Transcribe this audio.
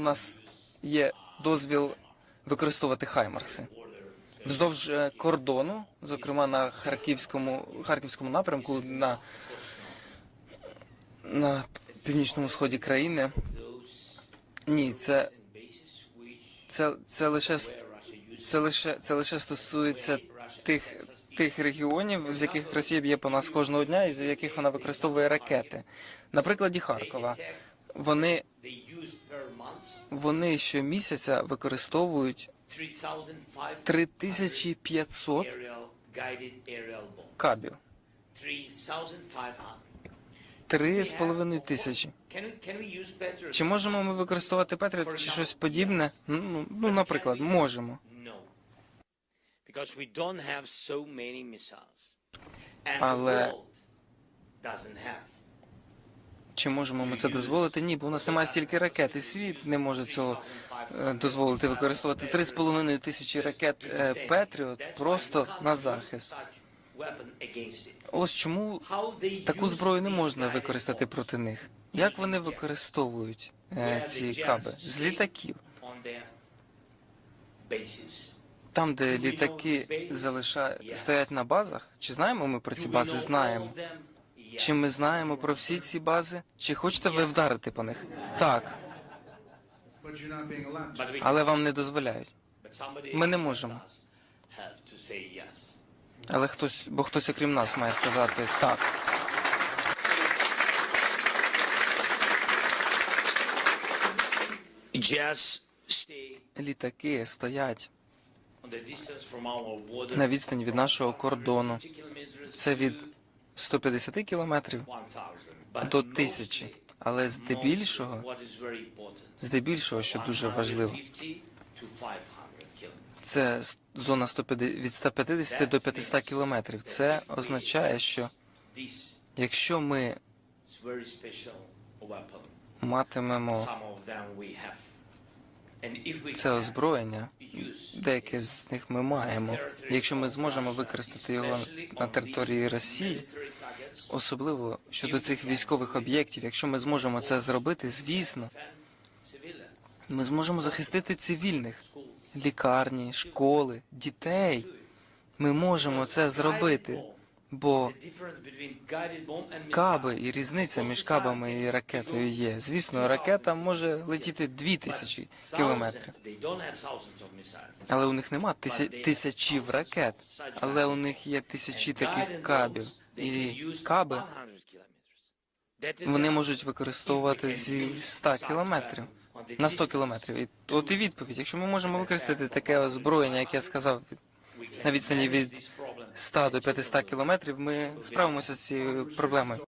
у нас є дозвіл використовувати хаймарси вздовж е, кордону, зокрема на харківському харківському напрямку на, на північному сході країни. Ні, це, це, це лише це лише це лише стосується тих тих регіонів, з яких Росія б'є по нас кожного дня, і з яких вона використовує ракети. На прикладі Харкова вони, вони щомісяця використовують 3500 кабів. 3,5 тисячі. Чи можемо ми використовувати Петріот чи щось подібне? Ну, ну, ну, наприклад, можемо. No. Чи можемо ми це дозволити? Ні, бо у нас немає стільки ракет, і світ не може цього е, дозволити використовувати 3,5 тисячі ракет е, Петріот просто на захист. Ось чому таку зброю не можна використати проти них. Як вони використовують е, ці каби з літаків? Там, де літаки залишають стоять на базах? Чи знаємо ми про ці бази? Знаємо. Чи ми знаємо про всі ці бази? Чи хочете ви вдарити по них? Так, але вам не дозволяють. Ми не можемо. Але хтось, бо хтось окрім нас має сказати так. Літаки стоять на відстані від нашого кордону. Це від 150 кілометрів 1000. До тисячі. Але здебільшого, здебільшого, що дуже важливо, 150 to 500 kilometers. це зона 150, від 150 до 500 кілометрів. Це означає, що якщо ми матимемо це озброєння, use деяке з них ми маємо. Якщо ми зможемо використати його на території Росії, особливо щодо цих військових об'єктів, якщо ми зможемо це зробити, звісно, ми зможемо захистити цивільних, лікарні, школи, дітей. Ми можемо це зробити, бо каби і різниця між кабами і ракетою є. Звісно, ракета може летіти дві тисячі кілометрів, але у них нема тися- тисячів ракет, але у них є тисячі таких кабів. І каби вони можуть використовувати зі 100 кілометрів на 100 кілометрів. І от і відповідь. Якщо ми можемо використати таке озброєння, як я сказав, на відстані від 100 до 500 кілометрів, ми справимося з цією проблемою.